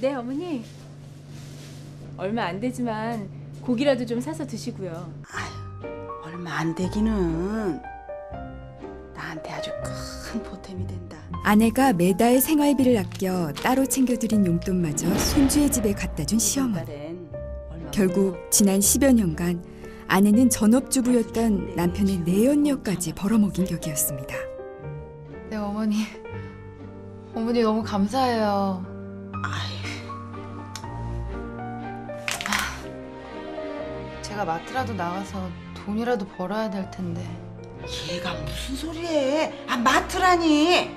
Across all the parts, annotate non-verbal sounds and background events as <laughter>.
네, 어머니. 얼마 안 되지만 고기라도 좀 사서 드시고요. 얼마 안 되기는 나한테 아주 큰 보탬이 된다. 아내가 매달 생활비를 아껴 따로 챙겨드린 용돈마저 손주의 집에 갖다 준 시어머니. 결국 지난 10여 년간 아내는 전업주부였던 남편의 내연녀까지 벌어먹인 격이었습니다. 네 어머니 어머니 너무 감사해요 제가 마트라도 나가서 돈이라도 벌어야 될 텐데 얘가 무슨 소리해? 아 마트라니.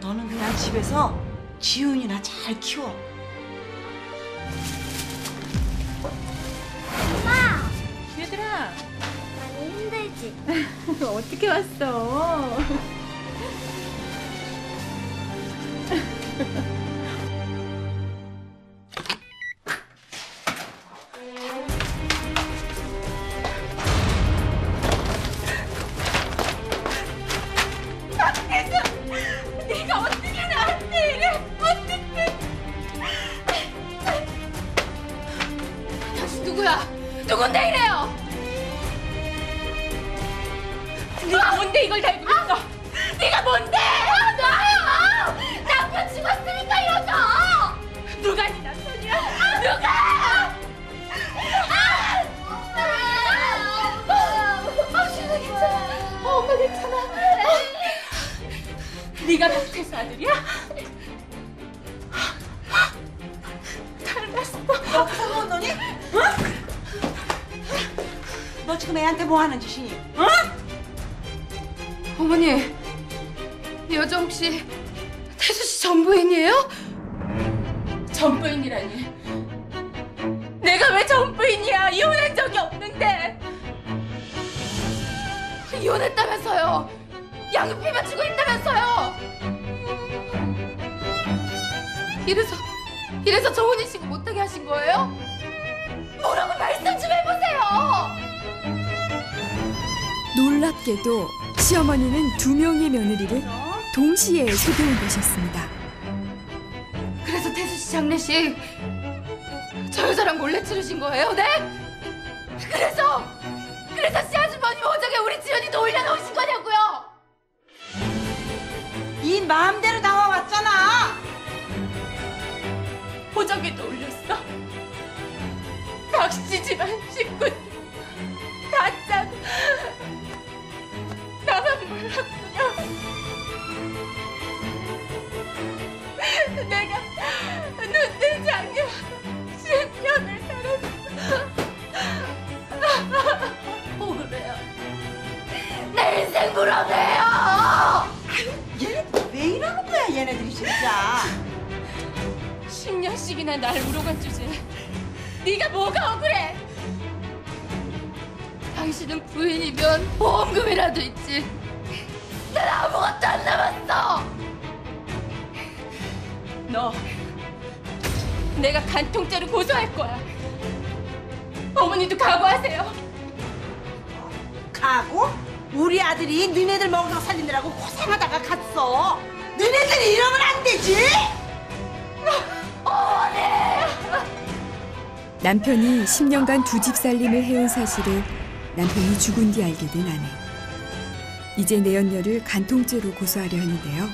너는 그냥 집에서 지훈이나 잘 키워. 얘들아, 힘들지? <laughs> 어떻게 왔어? <laughs> 누구야? 누군데 이래요? 네가 뭔데 이걸 달고 있어? 네가 뭔데? 아, 놔요! 남편 죽었으니까 이러죠! 누가 네 남편이야? 누가? 아! 아, 신우 괜찮아. 어, 엄마 괜찮아. 네가 박태수 아들이야? 닮았어. 어, 너니? 어? 너 지금 애한테 뭐 하는 짓이니? 어? 어머니 이 여자 혹시 태수 씨 전부인이에요? 전부인이라니. 내가 왜 전부인이야? 이혼한 적이 없는데. 이혼했다면서요. 양육비만 주고 있다면서요. 이래서 이래서 정훈이 씨가 못하게 하신 거예요? 뭐라고 말씀 좀 해보세요. 놀랍게도 시어머니는 두 명의 며느리를 동시에 속여온 것이었습니다. 그래서 태수 씨 장례식 저 여자랑 몰래 치르신 거예요? 네? 그래서 그래서 씨 아주머니 오정 보정에도 올렸어. 박씨 집안 식구 다 짜고 나만 몰랐구나. 내가 눈뜬 장녀 10년을 살았어. 억울해요. 내 인생 물어내요. 얘왜 이러는 거야 얘네들이 진짜. 10년씩이나 날 우러간 주제에 네가 뭐가 억울해? 당신은 부인이면 보험금이라도 있지 난 아무것도 안 남았어. 너 내가 간통죄로 고소할 거야. 어머니도 각오하세요. 가고 우리 아들이 너네들 먹여 살리느라고 고생하다가 갔어. 너네들이 이러면 안 되지. 남편이 10년간 두 집 살림을 해온 사실을 남편이 죽은 뒤 알게 된 아내. 이제 내연녀를 간통죄로 고소하려 하는데요.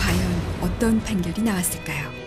과연 어떤 판결이 나왔을까요?